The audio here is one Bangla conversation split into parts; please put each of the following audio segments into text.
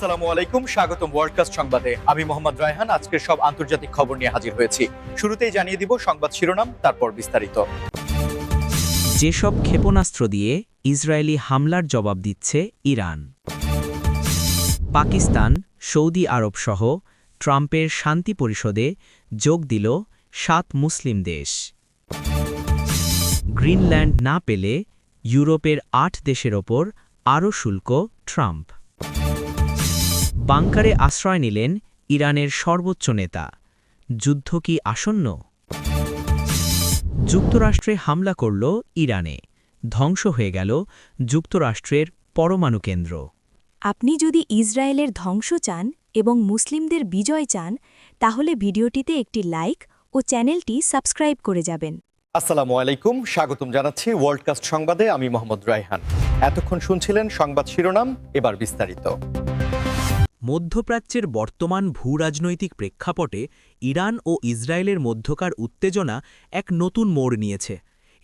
আসসালামু আলাইকুম, স্বাগতম ওয়ার্ল্ডকাস্ট সংবাদে। আমি মোহাম্মদ রায়হান আজকের সব আন্তর্জাতিক খবর নিয়ে হাজির হয়েছি। শুরুতেই জানিয়ে দিব সংবাদ শিরোনাম, তারপর বিস্তারিত। যেসব ক্ষেপণাস্ত্র দিয়ে ইসরায়েলি হামলার জবাব দিচ্ছে ইরান। পাকিস্তান, সৌদি আরব সহ ট্রাম্পের শান্তি পরিষদে যোগ দিল সাত মুসলিম দেশ। গ্রিনল্যান্ড না পেলে ইউরোপের আট দেশের ওপর আরও শুল্ক ট্রাম্প। বাংকারে আশ্রয় নিলেন ইরানের সর্বোচ্চ নেতা। যুদ্ধ কি আসন্ন? যুক্তরাষ্ট্রে হামলা করল ইরানে। ধ্বংস হয়ে গেল যুক্তরাষ্ট্রের পরমাণু কেন্দ্র। আপনি যদি ইসরায়েলের ধ্বংস চান এবং মুসলিমদের বিজয় চান তাহলে ভিডিওটিতে একটি লাইক ও চ্যানেলটি সাবস্ক্রাইব করে যাবেন। আসসালামু আলাইকুম স্বাগতম জানাচ্ছি ওয়ার্ল্ডকাস্ট সংবাদে। আমি মোহাম্মদ রায়হান। এতক্ষণ শুনছিলেন সংবাদ শিরোনাম এবার বিস্তারিত। মধ্যপ্রাচ্যের বর্তমান ভূরাজনৈতিক প্রেক্ষাপটে ইরান ও ইসরায়েলের মধ্যকার উত্তেজনা এক নতুন মোড় নিয়েছে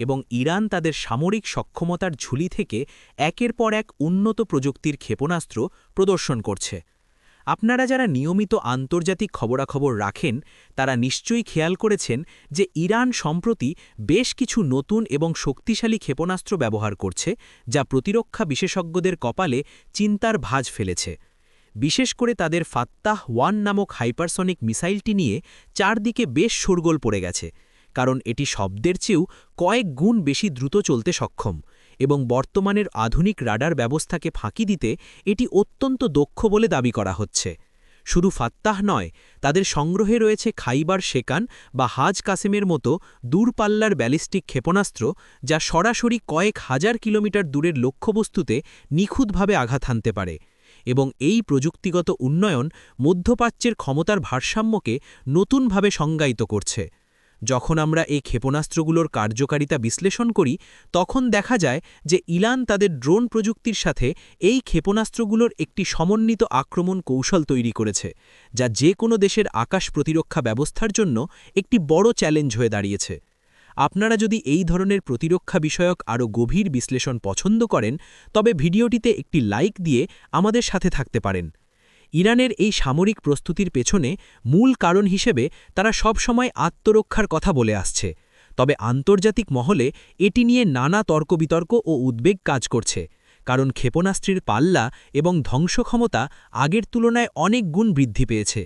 এবং ইরান তাদের সামরিক সক্ষমতার ঝুলি থেকে একের পর এক উন্নত প্রযুক্তির ক্ষেপণাস্ত্র প্রদর্শন করছে। আপনারা যারা নিয়মিত আন্তর্জাতিক খবরাখবর রাখেন, তারা নিশ্চয়ই খেয়াল করেছেন যে ইরান সম্প্রতি বেশ কিছু নতুন এবং শক্তিশালী ক্ষেপণাস্ত্র ব্যবহার করছে, যা প্রতিরক্ষা বিশেষজ্ঞদের কপালে চিন্তার ভাঁজ ফেলেছে। বিশেষ করে তাদের ফাত্তাহ ওয়ান নামক হাইপারসনিক মিসাইলটি নিয়ে চারদিকে বেশ শোরগোল পড়ে গেছে, কারণ এটি শব্দের চেয়েও কয়েক গুণ বেশি দ্রুত চলতে সক্ষম এবং বর্তমানের আধুনিক রাডার ব্যবস্থাকে ফাঁকি দিতে এটি অত্যন্ত দক্ষ বলে দাবি করা হচ্ছে। শুধু ফাত্তাহ নয়, তাদের সংগ্রহে রয়েছে খাইবার শেকান বা হাজ কাসেমের মতো দূরপাল্লার ব্যালিস্টিক ক্ষেপণাস্ত্র যা সরাসরি কয়েক হাজার কিলোমিটার দূরের লক্ষ্যবস্তুতে নিখুঁতভাবে আঘাত হানতে পারে। এবং এই প্রযুক্তিগত উন্নয়ন মধ্যপ্রাচ্যের ক্ষমতার ভারসাম্যকে নতুনভাবে সংজ্ঞায়িত করছে। যখন আমরা এই ক্ষেপণাস্ত্রগুলোর কার্যকারিতা বিশ্লেষণ করি, তখন দেখা যায় যে ইলান তাদের ড্রোন প্রযুক্তির সাথে এই ক্ষেপণাস্ত্রগুলোর একটি সমন্বিত আক্রমণ কৌশল তৈরি করেছে, যা যে কোনো দেশের আকাশ প্রতিরক্ষা ব্যবস্থার জন্য একটি বড় চ্যালেঞ্জ হয়ে দাঁড়িয়েছে। আপনারা যদি এই ধরনের প্রতিরক্ষা বিষয়ক আরও গভীর বিশ্লেষণ পছন্দ করেন, তবে ভিডিওটিতে একটি লাইক দিয়ে আমাদের সাথে থাকতে পারেন। ইরানের এই সামরিক প্রস্তুতির পেছনে মূল কারণ হিসেবে তারা সবসময় আত্মরক্ষার কথা বলে আসছে। তবে আন্তর্জাতিক মহলে এটি নিয়ে নানা তর্কবিতর্ক ও উদ্বেগ কাজ করছে, কারণ ক্ষেপণাস্ত্রের পাল্লা এবং ধ্বংসক্ষমতা আগের তুলনায় অনেক গুণ বৃদ্ধি পেয়েছে।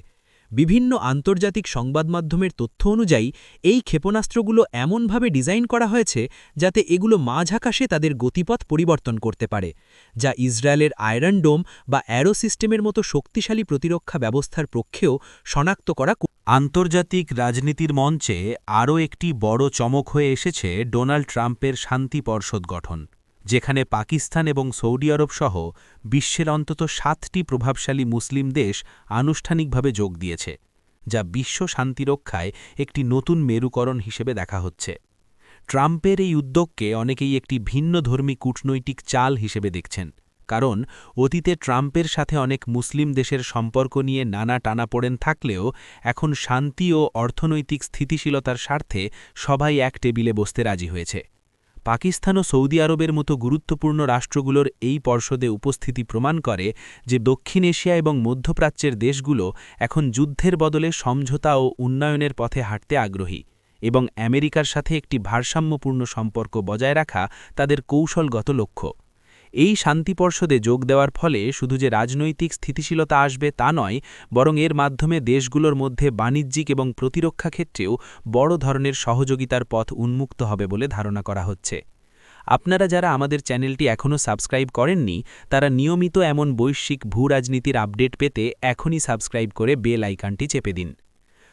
বিভিন্ন আন্তর্জাতিক সংবাদমাধ্যমের তথ্য অনুযায়ী, এই ক্ষেপণাস্ত্রগুলো এমনভাবে ডিজাইন করা হয়েছে যাতে এগুলো মাঝ আকাশে তাদের গতিপথ পরিবর্তন করতে পারে, যা ইসরায়েলের আয়রন ডোম বা অ্যারো সিস্টেমের মতো শক্তিশালী প্রতিরক্ষা ব্যবস্থার পক্ষেও শনাক্ত করা আন্তর্জাতিক রাজনীতির মঞ্চে আরও একটি বড় চমক হয়ে এসেছে ডোনাল্ড ট্রাম্পের শান্তি পর্ষদ গঠন। যেখানে পাকিস্তান এবং সৌদি আরব সহ বিশ্বের অন্তত সাতটি প্রভাবশালী মুসলিম দেশ আনুষ্ঠানিকভাবে যোগ দিয়েছে, যা বিশ্ব শান্তিরক্ষায় একটি নতুন মেরুকরণ হিসেবে দেখা হচ্ছে। ট্রাম্পের এই উদ্যোগকে অনেকেই একটি ভিন্ন ধর্মী কূটনৈতিক চাল হিসেবে দেখছেন, কারণ অতীতে ট্রাম্পের সাথে অনেক মুসলিম দেশের সম্পর্ক নিয়ে নানা টানাপোড়েন থাকলেও এখন শান্তি ও অর্থনৈতিক স্থিতিশীলতার স্বার্থে সবাই এক টেবিলে বসতে রাজি হয়েছে। পাকিস্তান ও সৌদি আরবের মতো গুরুত্বপূর্ণ রাষ্ট্রগুলোর এই পর্ষদে উপস্থিতি প্রমাণ করে যে দক্ষিণ এশিয়া এবং মধ্যপ্রাচ্যের দেশগুলো এখন যুদ্ধের বদলে সমঝোতা ও উন্নয়নের পথে হাঁটতে আগ্রহী এবং আমেরিকার সাথে একটি ভারসাম্যপূর্ণ সম্পর্ক বজায় রাখা তাদের কৌশলগত লক্ষ্য। এই শান্তি পর্ষদে যোগ দেওয়ার ফলে শুধু যে রাজনৈতিক স্থিতিশীলতা আসবে তা নয়, বরং এর মাধ্যমে দেশগুলোর মধ্যে বাণিজ্যিক এবং প্রতিরক্ষা ক্ষেত্রেও বড় ধরনের সহযোগিতার পথ উন্মুক্ত হবে বলে ধারণা করা হচ্ছে। আপনারা যারা আমাদের চ্যানেলটি এখনও সাবস্ক্রাইব করেননি, তারা নিয়মিত এমন বৈশ্বিক ভূ রাজনীতির আপডেট পেতে এখনই সাবস্ক্রাইব করে বেল আইকনটি চেপে দিন।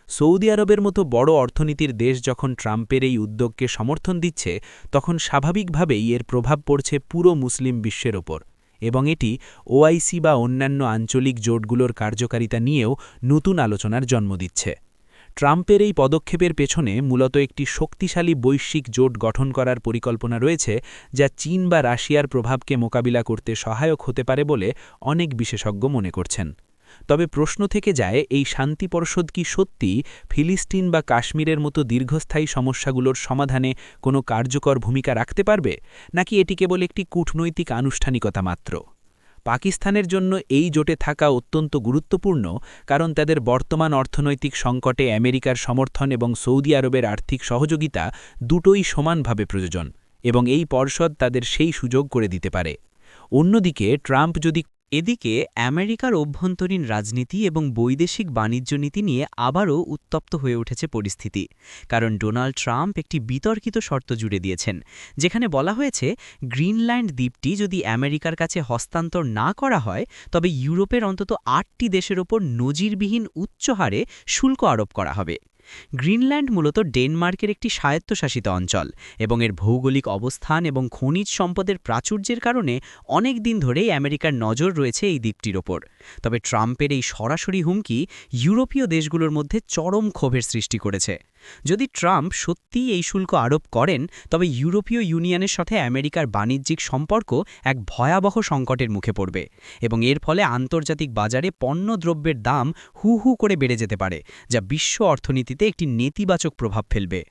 সৌদি আরবের মতো বড় অর্থনীতির দেশ যখন ট্রাম্পের এই উদ্যোগকে সমর্থন দিচ্ছে, তখন স্বাভাবিকভাবেই এর প্রভাব পড়ছে পুরো মুসলিম বিশ্বের ওপর। এবং এটি ওআইসি বা অন্যান্য আঞ্চলিক জোটগুলোর কার্যকারিতা নিয়েও নতুন আলোচনার জন্ম দিচ্ছে। ট্রাম্পের এই পদক্ষেপের পেছনে মূলত একটি শক্তিশালী বৈশ্বিক জোট গঠন করার পরিকল্পনা রয়েছে, যা চীন বা রাশিয়ার প্রভাবকে মোকাবিলা করতে সহায়ক হতে পারে বলে অনেক বিশেষজ্ঞ মনে করছেন। তবে প্রশ্ন থেকে যায়, এই শান্তি পর্ষদ কি সত্যি ফিলিস্তিন বা কাশ্মীরের মতো দীর্ঘস্থায়ী সমস্যাগুলোর সমাধানে কোনো কার্যকর ভূমিকা রাখতে পারবে? নাকি এটি কেবল একটি কূটনৈতিক আনুষ্ঠানিকতা মাত্র? পাকিস্তানের জন্য এই জোটে থাকা অত্যন্ত গুরুত্বপূর্ণ, কারণ তাদের বর্তমান অর্থনৈতিক সংকটে আমেরিকার সমর্থন এবং সৌদি আরবের আর্থিক সহযোগিতা দুটোই সমানভাবে প্রয়োজন এবং এই পর্ষদ তাদের সেই সুযোগ করে দিতে পারে। অন্যদিকে, ট্রাম্প যদি এদিকে আমেরিকার অভ্যন্তরীণ রাজনীতি এবং বৈদেশিক বাণিজ্য নীতি নিয়ে আবারও উত্তপ্ত হয়ে উঠেছে পরিস্থিতি, কারণ ডোনাল্ড ট্রাম্প একটি বিতর্কিত শর্ত জুড়ে দিয়েছেন, যেখানে বলা হয়েছে, গ্রিনল্যান্ড দ্বীপটি যদি আমেরিকার কাছে হস্তান্তর না করা হয়, তবে ইউরোপের অন্তত আটটি দেশের ওপর নজিরবিহীন উচ্চ হারে শুল্ক আরোপ করা হবে। গ্রিনল্যান্ড মূলত ডেনমার্কের একটি স্বায়ত্তশাসিত অঞ্চল এবং এর ভৌগোলিক অবস্থান এবং খনিজ সম্পদের প্রাচুর্যের কারণে অনেক দিন ধরেই আমেরিকার নজর রয়েছে এই দ্বীপটির ওপর। তবে ট্রাম্পের এই সরাসরি হুমকি ইউরোপীয় দেশগুলোর মধ্যে চরম ক্ষোভের সৃষ্টি করেছে। যদি ট্রাম্প সত্যিই এই শুল্ক আরোপ করেন, তবে ইউরোপীয় ইউনিয়নের সাথে আমেরিকার বাণিজ্যিক সম্পর্ক এক ভয়াবহ সংকটের মুখে পড়বে এবং এর ফলে আন্তর্জাতিক বাজারে পণ্য দ্রব্যের দাম হু হু করে বেড়ে যেতে পারে, যা বিশ্ব অর্থনীতিতে একটি নেতিবাচক প্রভাব ফেলবে।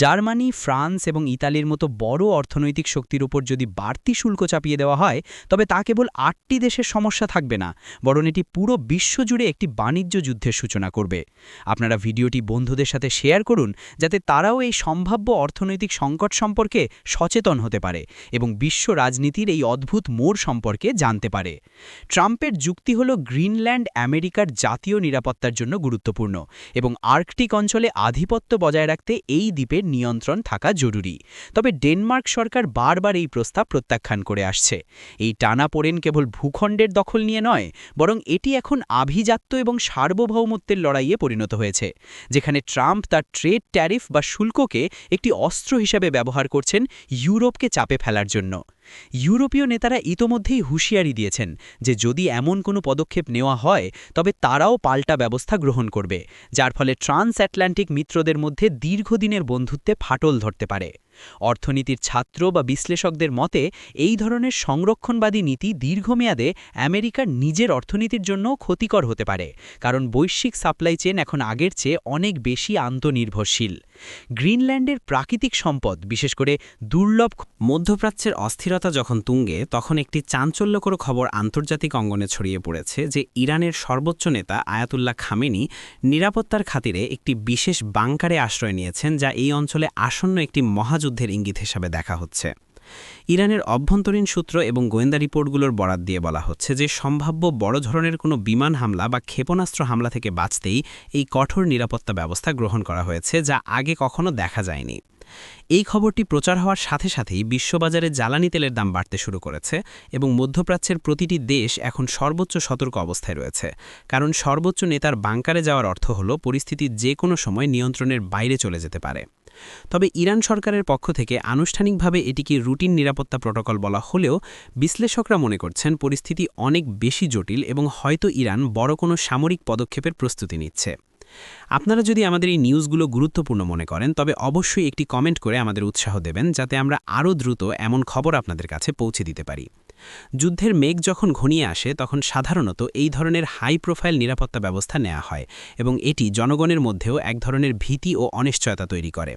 জার্মানি, ফ্রান্স এবং ইতালির মতো বড় অর্থনৈতিক শক্তির উপর যদি বাড়তি শুল্ক চাপিয়ে দেওয়া হয়, তবে তা কেবল আটটি দেশের সমস্যা থাকবে না, বরং এটি পুরো বিশ্বজুড়ে একটি বাণিজ্য যুদ্ধের সূচনা করবে। আপনারা ভিডিওটি বন্ধুদের সাথে শেয়ার করুন, যাতে তারাও এই সম্ভাব্য অর্থনৈতিক সংকট সম্পর্কে সচেতন হতে পারে এবং বিশ্ব রাজনীতির এই অদ্ভুত মোড় সম্পর্কে জানতে পারে। ট্রাম্পের যুক্তি হল গ্রিনল্যান্ড আমেরিকার জাতীয় নিরাপত্তার জন্য গুরুত্বপূর্ণ এবং আর্কটিক অঞ্চলে আধিপত্য বজায় রাখতে এই দ্বীপের নিয়ন্ত্রণ থাকা জরুরি। তবে ডেনমার্ক সরকার বারবার এই প্রস্তাব প্রত্যাখ্যান করে আসছে। এই টানা টানাপোড়েন কেবল ভূখণ্ডের দখল নিয়ে নয়, বরং এটি এখন আভিজাত্য এবং সার্বভৌমত্বের লড়াইয়ে পরিণত হয়েছে, যেখানে ট্রাম্প তার ট্রেড ট্যারিফ বা শুল্ককে একটি অস্ত্র হিসাবে ব্যবহার করছেন ইউরোপকে চাপে ফেলার জন্য। ইউরোপীয় নেতারা ইতোমধ্যেই হুঁশিয়ারি দিয়েছেন যে যদি এমন কোনো পদক্ষেপ নেওয়া হয়, তবে তারাও পাল্টা ব্যবস্থা গ্রহণ করবে, যার ফলে ট্রান্স অ্যাটলান্টিক মিত্রদের মধ্যে দীর্ঘদিনের বন্ধুত্বে ফাটল ধরতে পারে। অর্থনীতির ছাত্র বা বিশ্লেষকদের মতে, এই ধরনের সংরক্ষণবাদী নীতি দীর্ঘমেয়াদে আমেরিকার নিজের অর্থনীতির জন্য ক্ষতিকর হতে পারে, কারণ বৈশ্বিক সাপ্লাই চেন এখন আগের চেয়ে অনেক বেশি আন্তনির্ভরশীল। গ্রিনল্যান্ডের প্রাকৃতিক সম্পদ, বিশেষ করে দুর্লভ মধ্যপ্রাচ্যের অস্থিরতা যখন তুঙ্গে, তখন একটি চাঞ্চল্যকর খবর আন্তর্জাতিক অঙ্গনে ছড়িয়ে পড়েছে যে ইরানের সর্বোচ্চ নেতা আয়াতুল্লাহ খামেনি নিরাপত্তার খাতিরে একটি বিশেষ বাংকারে আশ্রয় নিয়েছেন, যা এই অঞ্চলে আসন্ন একটি মহাযুদ্ধের ইঙ্গিত হিসাবে দেখা হচ্ছে। ইরানের অভ্যন্তরীণ সূত্র এবং গোয়েন্দা রিপোর্টগুলোর বরাত দিয়ে বলা হচ্ছে যে, সম্ভাব্য বড় ধরনের কোনো বিমান হামলা বা ক্ষেপণাস্ত্র হামলা থেকে বাঁচতেই এই কঠোর নিরাপত্তা ব্যবস্থা গ্রহণ করা হয়েছে, যা আগে কখনো দেখা যায়নি। এই খবরটি প্রচার হওয়ার সাথে সাথেই বিশ্ববাজারে জ্বালানি তেলের দাম বাড়তে শুরু করেছে এবং মধ্যপ্রাচ্যের প্রতিটি দেশ এখন সর্বোচ্চ সতর্ক অবস্থায় রয়েছে। কারণ সর্বোচ্চ নেতার বাংকারে যাওয়ার অর্থ হল, পরিস্থিতি যে কোনো সময় নিয়ন্ত্রণের বাইরে চলে যেতে পারে। তবে ইরান সরকারের পক্ষ থেকে আনুষ্ঠানিকভাবে এটিকে রুটিন নিরাপত্তা প্রোটোকল বলা হলেও বিশ্লেষকরা মনে করছেন পরিস্থিতি অনেক বেশি জটিল এবং হয়তো ইরান বড় কোনো সামরিক পদক্ষেপের প্রস্তুতি নিচ্ছে। আপনারা যদি আমাদের এই নিউজগুলো গুরুত্বপূর্ণ মনে করেন, তবে অবশ্যই একটি কমেন্ট করে আমাদের উৎসাহ দেবেন, যাতে আমরা আরও দ্রুত এমন খবর আপনাদের কাছে পৌঁছে দিতে পারি। যুদ্ধের মেঘ যখন ঘনিয়ে আসে, তখন সাধারণত এই ধরনের হাই প্রোফাইল নিরাপত্তা ব্যবস্থা নেওয়া হয় এবং এটি জনগণের মধ্যেও এক ধরনের ভীতি ও অনিশ্চয়তা তৈরি করে।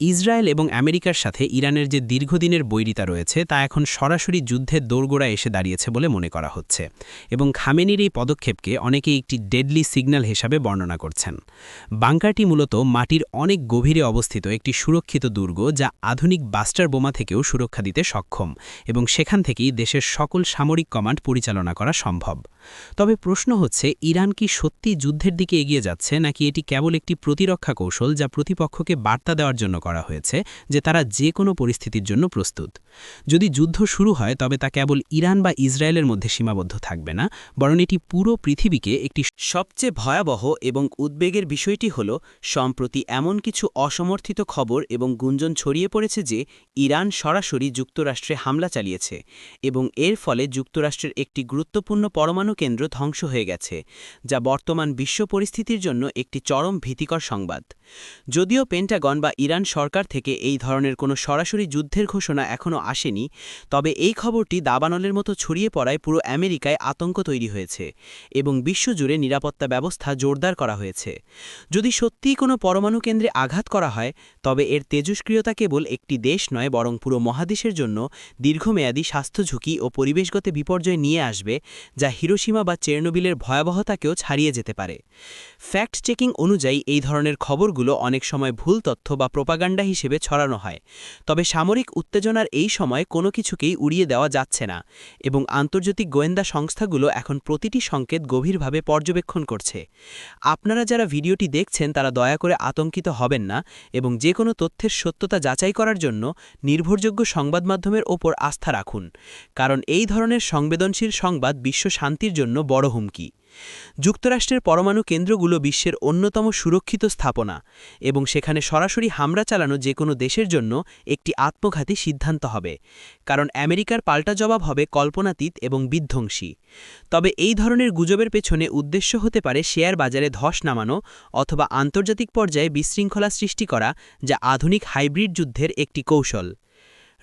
ইসরায়েল এবং আমেরিকার সাথে ইরানের যে দীর্ঘদিনের বৈরিতা রয়েছে, তা এখন সরাসরি যুদ্ধের দোরগোড়া এসে দাঁড়িয়েছে বলে মনে করা হচ্ছে এবং খামেনির এই পদক্ষেপকে অনেকেই একটি ডেডলি সিগন্যাল হিসাবে বর্ণনা করছেন। বাংকারটি মূলত মাটির অনেক গভীরে অবস্থিত একটি সুরক্ষিত দুর্গ যা আধুনিক বাস্টার বোমা থেকেও সুরক্ষা দিতে সক্ষম এবং সেখান থেকেই দেশের সকল সামরিক কমান্ড পরিচালনা করা সম্ভব। তবে প্রশ্ন হচ্ছে, ইরান কি সত্যি যুদ্ধের দিকে এগিয়ে যাচ্ছে, নাকি এটি কেবল একটি প্রতিরক্ষা কৌশল যা প্রতিপক্ষকে বার্তা দেওয়ার জন্য করা হয়েছে যে তারা যে কোনো পরিস্থিতির জন্য প্রস্তুত। যদি যুদ্ধ শুরু হয়, তবে তা কেবল ইরান বা ইসরায়েলের মধ্যে সীমাবদ্ধ থাকবে না, বরং এটি পুরো পৃথিবীকে একটি সবচেয়ে ভয়াবহ এবং উদ্বেগের বিষয়টি হল, সম্প্রতি এমন কিছু অসমর্থিত খবর এবং গুঞ্জন ছড়িয়ে পড়েছে যে ইরান সরাসরি যুক্তরাষ্ট্রে হামলা চালিয়েছে এবং এর ফলে যুক্তরাষ্ট্রের একটি গুরুত্বপূর্ণ পরমাণু কেন্দ্র ধ্বংস হয়ে গেছে, যা বর্তমান বিশ্ব পরিস্থিতির জন্য একটি চরম ভীতিকর সংবাদ। যদিও পেন্টাগন বা ইরান ইরান সরকার থেকে এই ধরনের কোনো সরাসরি যুদ্ধের ঘোষণা এখনও আসেনি, তবে এই খবরটি দাবানলের মতো ছড়িয়ে পড়ায় পুরো আমেরিকায় আতঙ্ক তৈরি হয়েছে এবং বিশ্বজুড়ে নিরাপত্তা ব্যবস্থা জোরদার করা হয়েছে। যদি সত্যিই কোনো পরমাণু কেন্দ্রে আঘাত করা হয়, তবে এর তেজস্ক্রিয়তা কেবল একটি দেশ নয়, বরং পুরো মহাদেশের জন্য দীর্ঘমেয়াদী স্বাস্থ্য ঝুঁকি ও পরিবেশগত বিপর্যয় নিয়ে আসবে, যা হিরোসীমা বা চেরনোবিলের ভয়াবহতাকেও ছাড়িয়ে যেতে পারে। ফ্যাক্ট চেকিং অনুযায়ী এই ধরনের খবরগুলো অনেক সময় ভুল তথ্য বা প্রোপাগান্ডা হিসেবে ছড়ানো হয়। তবে সামরিক উত্তেজনার এই সময় কোনো কিছুকেই উড়িয়ে দেওয়া যাচ্ছে না এবং আন্তর্জাতিক গোয়েন্দা সংস্থাগুলো এখন প্রতিটি সংকেত গভীরভাবে পর্যবেক্ষণ করছে। আপনারা যারা ভিডিওটি দেখছেন, তারা দয়া করে আতঙ্কিত হবেন না এবং যে কোনো তথ্যের সত্যতা যাচাই করার জন্য নির্ভরযোগ্য সংবাদ মাধ্যমের ওপর আস্থা রাখুন। কারণ এই ধরনের সংবেদনশীল সংবাদ বিশ্ব শান্তির জন্য বড় হুমকি। যুক্তরাষ্ট্রের পরমাণু কেন্দ্রগুলো বিশ্বের অন্যতম সুরক্ষিত স্থাপনা এবং সেখানে সরাসরি হামলা চালানো যে কোনো দেশের জন্য একটি আত্মঘাতী সিদ্ধান্ত হবে, কারণ আমেরিকার পাল্টা জবাব হবে কল্পনাতীত এবং বিধ্বংসী। তবে এই ধরনের গুজবের পেছনে উদ্দেশ্য হতে পারে শেয়ার বাজারে ধস নামানো অথবা আন্তর্জাতিক পর্যায়ে বিশৃঙ্খলা সৃষ্টি করা, যা আধুনিক হাইব্রিড যুদ্ধের একটি কৌশল।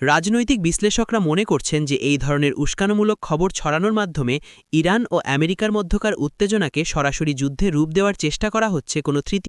রাজনৈতিক বিশ্লেষকরা মনে করছেন যে এই ধরনের উস্কানোমূলক খবর ছড়ানোর মাধ্যমে ইরান ও আমেরিকার মধ্যকার উত্তেজনাকে সরাসরি যুদ্ধে রূপ দেওয়ার চেষ্টা করা হচ্ছে কোনো তৃতীয়